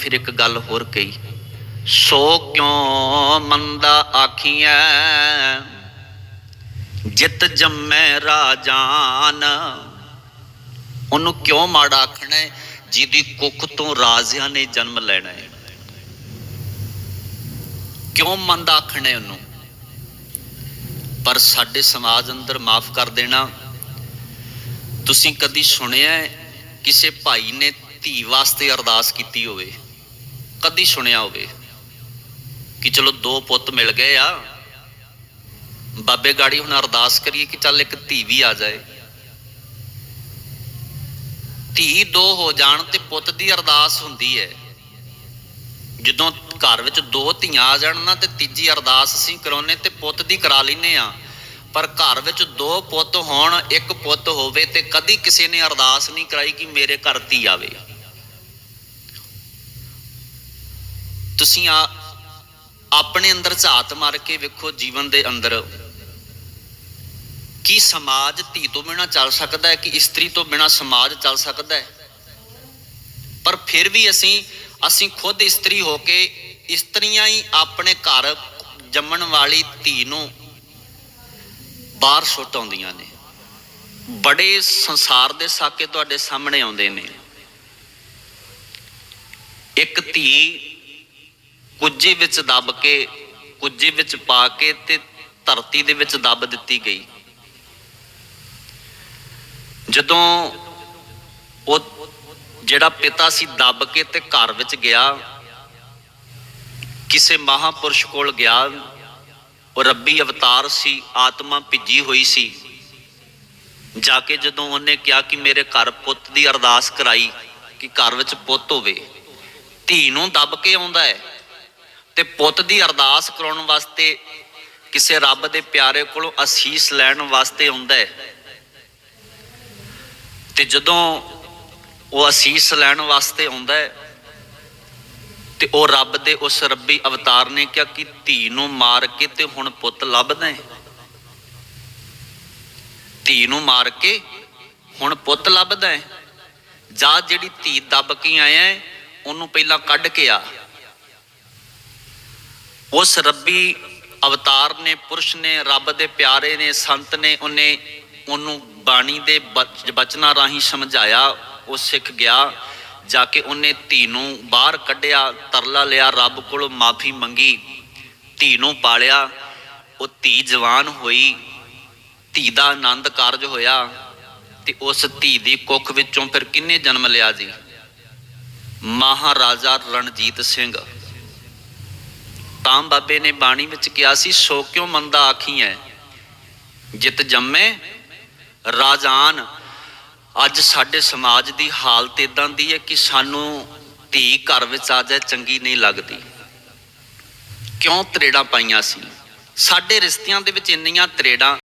ਫਿਰ ਇੱਕ ਗੱਲ ਹੋਰ ਕਹੀ, ਸੋ ਕਿਉਂ ਮੰਦਾ ਆਖੀਐ? ਜਿਤ ਜੰਮੈ ਰਾਜਾਨ। ਉਹਨੂੰ ਕਿਉਂ ਮਾੜਾ ਆਖਣਾ ਜਿਹਦੀ ਕੁੱਖ ਤੋਂ ਰਾਜਿਆਂ ਨੇ ਜਨਮ ਲੈਣਾ ਹੈ। ਕਿਉਂ ਮੰਦਾ ਆਖਣਾ ਉਹਨੂੰ? ਪਰ ਸਾਡੇ ਸਮਾਜ ਅੰਦਰ ਮਾਫ ਕਰ ਦੇਣਾ। ਤੁਸੀਂ ਕਦੀ ਸੁਣਿਆ ਕਿਸੇ ਭਾਈ ਨੇ ਧੀ ਵਾਸਤੇ ਅਰਦਾਸ ਕੀਤੀ ਹੋਵੇ? ਕਦੀ ਸੁਣਿਆ ਹੋਵੇ ਕਿ ਚਲੋ ਦੋ ਪੁੱਤ ਮਿਲ ਗਏ ਆ, ਬਾਬੇ ਗਾੜੀ ਹੁਣ ਅਰਦਾਸ ਕਰੀਏ ਕਿ ਚੱਲ ਇੱਕ ਧੀ ਵੀ ਆ ਜਾਏ। ਧੀ ਦੋ ਹੋ ਜਾਣ ਤੇ ਪੁੱਤ ਦੀ ਅਰਦਾਸ ਹੁੰਦੀ ਹੈ। ਜਦੋਂ ਘਰ ਵਿੱਚ ਦੋ ਧੀਆਂ ਆ ਜਾਣ ਨਾ ਤੇ ਤੀਜੀ ਅਰਦਾਸ ਅਸੀਂ ਕਰਾਉਨੇ ਤੇ ਪੁੱਤ ਦੀ ਕਰਾ ਲੈਨੇ ਆ ਪਰ ਘਰ ਵਿੱਚ ਦੋ ਪੁੱਤ ਹੋਣ, ਇੱਕ ਪੁੱਤ ਹੋਵੇ ਤੇ ਕਦੀ ਕਿਸੇ ਨੇ ਅਰਦਾਸ ਨਹੀਂ ਕਰਾਈ ਕਿ ਮੇਰੇ ਘਰ ਧੀ ਆਵੇ। ਤੁਸੀਂ ਆ ਆਪਣੇ ਅੰਦਰ ਝਾਤ ਮਾਰ ਕੇ ਵੇਖੋ ਜੀਵਨ ਦੇ ਅੰਦਰ ਕੀ ਸਮਾਜ ਧੀ ਤੋਂ ਬਿਨਾ ਚੱਲ ਸਕਦਾ ਹੈ, ਕਿ ਇਸਤਰੀ ਤੋਂ ਬਿਨਾ ਸਮਾਜ ਚੱਲ ਸਕਦਾ ਹੈ। ਪਰ ਫਿਰ ਵੀ ਅਸੀਂ ਅਸੀਂ ਖੁਦ ਇਸਤਰੀ ਹੋ ਕੇ ਇਸਤਰੀਆਂ ਹੀ ਆਪਣੇ ਘਰ ਜੰਮਣ ਵਾਲੀ ਧੀ ਨੂੰ ਬਾਹਰ ਸੁੱਟ ਆਉਂਦੀਆਂ ਨੇ। ਬੜੇ ਸੰਸਾਰ ਦੇ ਸਾਕੇ ਤੁਹਾਡੇ ਸਾਹਮਣੇ ਆਉਂਦੇ ਨੇ। ਇੱਕ ਧੀ ਕੁੱਜੇ ਵਿੱਚ ਦੱਬ ਕੇ, ਕੁੱਜੇ ਵਿੱਚ ਪਾ ਕੇ ਤੇ ਧਰਤੀ ਦੇ ਵਿੱਚ ਦੱਬ ਦਿੱਤੀ ਗਈ। ਜਦੋਂ ਉਹ ਜਿਹੜਾ ਪਿਤਾ ਸੀ ਦੱਬ ਕੇ ਤੇ ਘਰ ਵਿੱਚ ਗਿਆ, ਕਿਸੇ ਮਹਾਪੁਰਸ਼ ਕੋਲ ਗਿਆ, ਉਹ ਰੱਬੀ ਅਵਤਾਰ ਸੀ, ਆਤਮਾ ਭਿੱਜੀ ਹੋਈ ਸੀ। ਜਾ ਕੇ ਜਦੋਂ ਉਹਨੇ ਕਿਹਾ ਕਿ ਮੇਰੇ ਘਰ ਪੁੱਤ ਦੀ ਅਰਦਾਸ ਕਰਾਈ ਕਿ ਘਰ ਵਿੱਚ ਪੁੱਤ ਹੋਵੇ, ਧੀ ਨੂੰ ਦੱਬ ਕੇ ਆਉਂਦਾ ਹੈ। ਤੇ ਪੁੱਤ ਦੀ ਅਰਦਾਸ ਕਰਾਉਣ ਵਾਸਤੇ ਕਿਸੇ ਰੱਬ ਦੇ ਪਿਆਰੇ ਕੋਲੋਂ ਅਸੀਸ ਲੈਣ ਵਾਸਤੇ ਆਉਂਦਾ ਹੈ। ਤੇ ਜਦੋਂ ਉਹ ਅਸੀਸ ਲੈਣ ਵਾਸਤੇ ਆਉਂਦਾ ਹੈ, ਤੇ ਉਹ ਰੱਬ ਦੇ ਉਸ ਰੱਬੀ ਅਵਤਾਰ ਨੇ ਕਿਹਾ ਕਿ ਧੀ ਨੂੰ ਮਾਰ ਕੇ ਤੇ ਹੁਣ ਪੁੱਤ ਲੱਭਦਾ ਹੈ। ਧੀ ਨੂੰ ਮਾਰ ਕੇ ਹੁਣ ਪੁੱਤ ਲੱਭਦਾ ਹੈ। ਜਾਂ ਜਿਹੜੀ ਧੀ ਦੱਬ ਕੇ ਆਇਆ ਉਹਨੂੰ ਪਹਿਲਾਂ ਕੱਢ ਕੇ ਆ। ਉਸ ਰੱਬੀ ਅਵਤਾਰ ਨੇ, ਪੁਰਸ਼ ਨੇ, ਰੱਬ ਦੇ ਪਿਆਰੇ ਨੇ, ਸੰਤ ਨੇ ਉਹਨੇ ਉਹਨੂੰ ਬਾਣੀ ਦੇ ਬਚ- ਬਚਨਾਂ ਰਾਹੀਂ ਸਮਝਾਇਆ, ਉਹ ਸਿੱਖ ਗਿਆ, ਜਾ ਕੇ ਉਹਨੇ ਧੀ ਨੂੰ ਬਾਹਰ ਕੱਢਿਆ, ਤਰਲਾ ਲਿਆ, ਰੱਬ ਕੋਲ ਮਾਫੀ ਮੰਗੀ ਧੀ ਨੂੰ ਪਾਲਿਆ, ਉਹ ਧੀ ਜਵਾਨ ਹੋਈ, ਧੀ ਦਾ ਆਨੰਦ ਕਾਰਜ ਹੋਇਆ ਤੇ ਉਸ ਧੀ ਦੀ ਕੁੱਖ ਵਿੱਚੋਂ ਫਿਰ ਕਿੰਨੇ ਜਨਮ ਲਿਆ ਜੀ? ਮਹਾਰਾਜਾ ਰਣਜੀਤ ਸਿੰਘ। ਤਾਂ ਬਾਬੇ ਨੇ ਬਾਣੀ ਵਿੱਚ ਕਿਹਾ ਸੀ, ਸੋ ਕਿਉ ਮੰਦਾ ਆਖੀਐ ਜਿਤ ਜੰਮੇ, ਰਾਜਾਨ, ਅੱਜ ਸਾਡੇ ਸਮਾਜ ਦੀ ਹਾਲਤ ਇਦਾਂ ਦੀ ਹੈ ਕਿ ਸਾਨੂੰ ਧੀ ਘਰ ਵਿੱਚ ਆ ਜਾਏ, ਚੰਗੀ ਨਹੀਂ ਲੱਗਦੀ। ਕਿਉਂ ਤਰੇੜਾਂ ਪਾਈਆਂ ਸੀ? ਸਾਡੇ ਰਿਸ਼ਤਿਆਂ ਦੇ ਵਿੱਚ ਇੰਨੀਆਂ ਤਰੇੜਾਂ